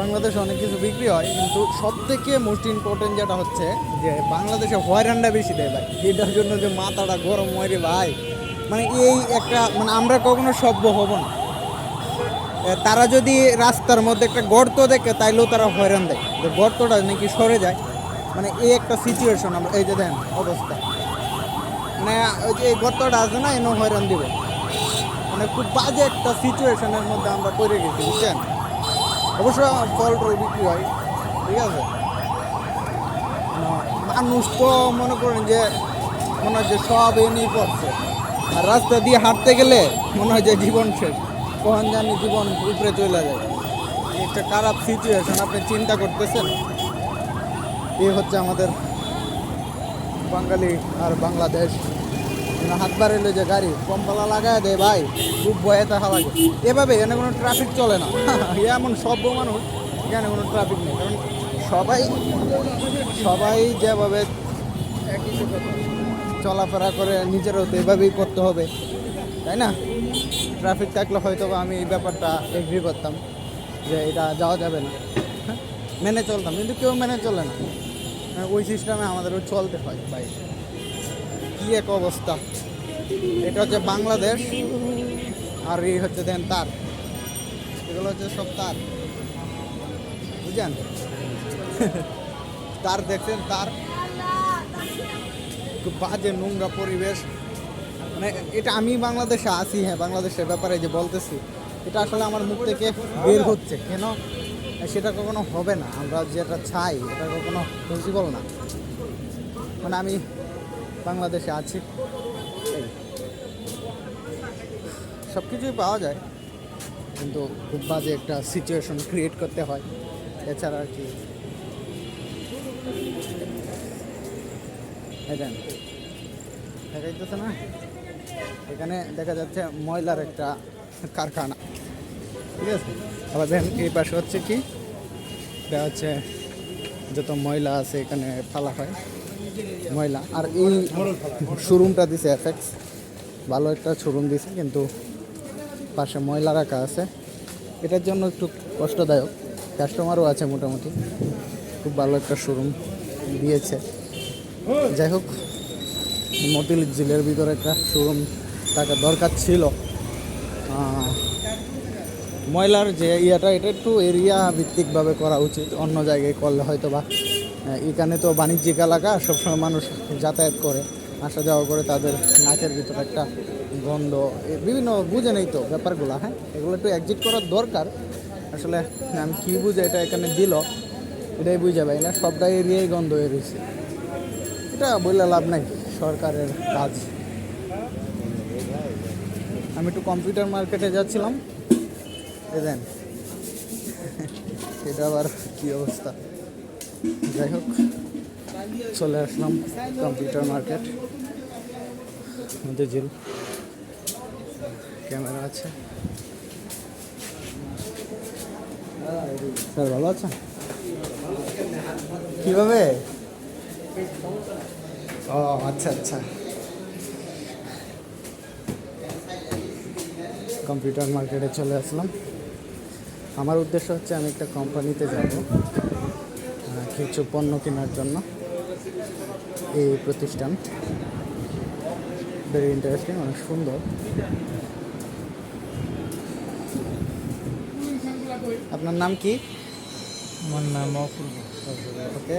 বাংলাদেশে অনেক কিছু বিক্রি হয়, কিন্তু সব থেকে মোস্ট ইম্পর্টেন্ট যেটা হচ্ছে যে বাংলাদেশে হয়রানটা বেশি দেয় ভাই। এটার জন্য যে মাথাটা গরম হয় ভাই। মানে এই একটা মানে আমরা কখনো সভ্য হব না। তারা যদি রাস্তার মধ্যে একটা গর্ত দেখে, তাইলেও তারা হয়রান দেয়। যে গর্তটা নাকি সরে যায়। মানে এই একটা সিচুয়েশন আমরা, এই যে দেন অবস্থা। মানে ওই যে এই গর্তটা আছে না, এনে হয়রান দিবে। মানে খুব বাজে একটা সিচুয়েশনের মধ্যে আমরা পড়ে গেছি, বুঝছেন? অবশ্য ফল টল বিক্রি হয়, ঠিক আছে? মানুষ তো মনে করেন যে, মনে হয় যে সব এনেই পড়ছে। আর রাস্তা দিয়ে হাঁটতে গেলে মনে হয় যে জীবন শেষ, কখন জানি জীবন উপরে চলে যায়। একটা খারাপ সিচুয়েশন আপনি চিন্তা করতেছেন? এই হচ্ছে আমাদের বাঙালি আর বাংলাদেশ। হাত বাড়াইলে যে গাড়ি, কম্পালা লাগায় দেয় ভাই, খুব ভয়ে থাকা লাগে। এভাবে এখানে কোনো ট্রাফিক চলে না। এমন সভ্য মানুষ, এখানে কোনো ট্রাফিক নেই। কারণ সবাই সবাই যেভাবে চলাফেরা করে, নিজেরও তো এভাবেই করতে হবে। তাই না? ট্রাফিক থাকলে হয়তো আমি এই ব্যাপারটা এগ্রি করতাম যে এটা যাওয়া যাবে না। মেনে চলতাম, কিন্তু কেউ মেনে চলে না। ওই সিস্টেমে আমাদেরও চলতে হয় বাইক কী এক অবস্থা। এটা হচ্ছে বাংলাদেশ, আর এই হচ্ছে দেন তার। এগুলো হচ্ছে সব তার। বুঝলেন তার দেখছেন, তার খুব বাজে নোংরা পরিবেশ। মানে এটা আমি বাংলাদেশে আছি হ্যাঁ বাংলাদেশের ব্যাপারে যে বলতেছি, এটা আসলে আমার মুখ থেকে বের হচ্ছে, কেন? সেটা কখনো হবে না। আমরা যেটা চাই, এটা কখনো পসিবল না। মানে আমি বাংলাদেশে আছি। সব কিছুই পাওয়া যায়। কিন্তু খুব বাজে একটা সিচুয়েশন ক্রিয়েট করতে হয়। এছাড়া আর কি। দেখেন দেখা যাচ্ছে না? এখানে দেখা যাচ্ছে ময়লার একটা কারখানা। ঠিক আছে? আবার দেখেন এই পাশে হচ্ছে কি? দেখা যাচ্ছে যত ময়লা আছে এখানে ফালা হয়। ময়লা। আর এই শোরুমটা দিছে এফেক্স ভালো একটা শোরুম দিছে, কিন্তু পাশে ময়লা রাখা আছে। এটার জন্য একটু কষ্টদায়ক। কাস্টমারও আছে মোটামুটি। খুব ভালো একটা শোরুম দিয়েছে। যাই হোক মতিল জিলের ভিতরে একটা শোরুম থাকা দরকার ছিল। ময়লার যে ইয়েটা, এটা একটু এরিয়া ভিত্তিকভাবে করা উচিত। অন্য জায়গায় করলে হয়তো বা এখানে তো বাণিজ্যিক এলাকা, সবসময় মানুষ যাতায়াত করে, আসা যাওয়া করে, তাদের নাকের ভিতরে একটা গন্ধ বিভিন্ন বুঝে নেই তো ব্যাপারগুলো হ্যাঁ? এগুলো একটু একজিট করার দরকার। আসলে আমি কী বুঝে এটা এখানে দিল, এটাই বুঝে পাই না সবটা এরিয়াই গন্ধ হয়ে রয়েছে। এটা বললে লাভ নাই, সরকারের কাজ। আমি একটু কম্পিউটার মার্কেটে যাচ্ছিলাম। এ দেন, এটা আবার কী অবস্থা? যাই হোক, চলে আসলাম কম্পিউটার মার্কেট মধ্যে জিল ক্যামেরা আছে। স্যার, ভালো আছেন? কীভাবে? ও আচ্ছা আচ্ছা। কম্পিউটার মার্কেটে চলে আসলাম। আমার উদ্দেশ্য হচ্ছে আমি একটা কোম্পানিতে যাব। কিছু পণ্য কেনার জন্য এই প্রতিষ্ঠান। ভেরি ইন্টারেস্টিং অনেক সুন্দর। আপনার নাম কি? আমার নাম অপূর্ব। ওকে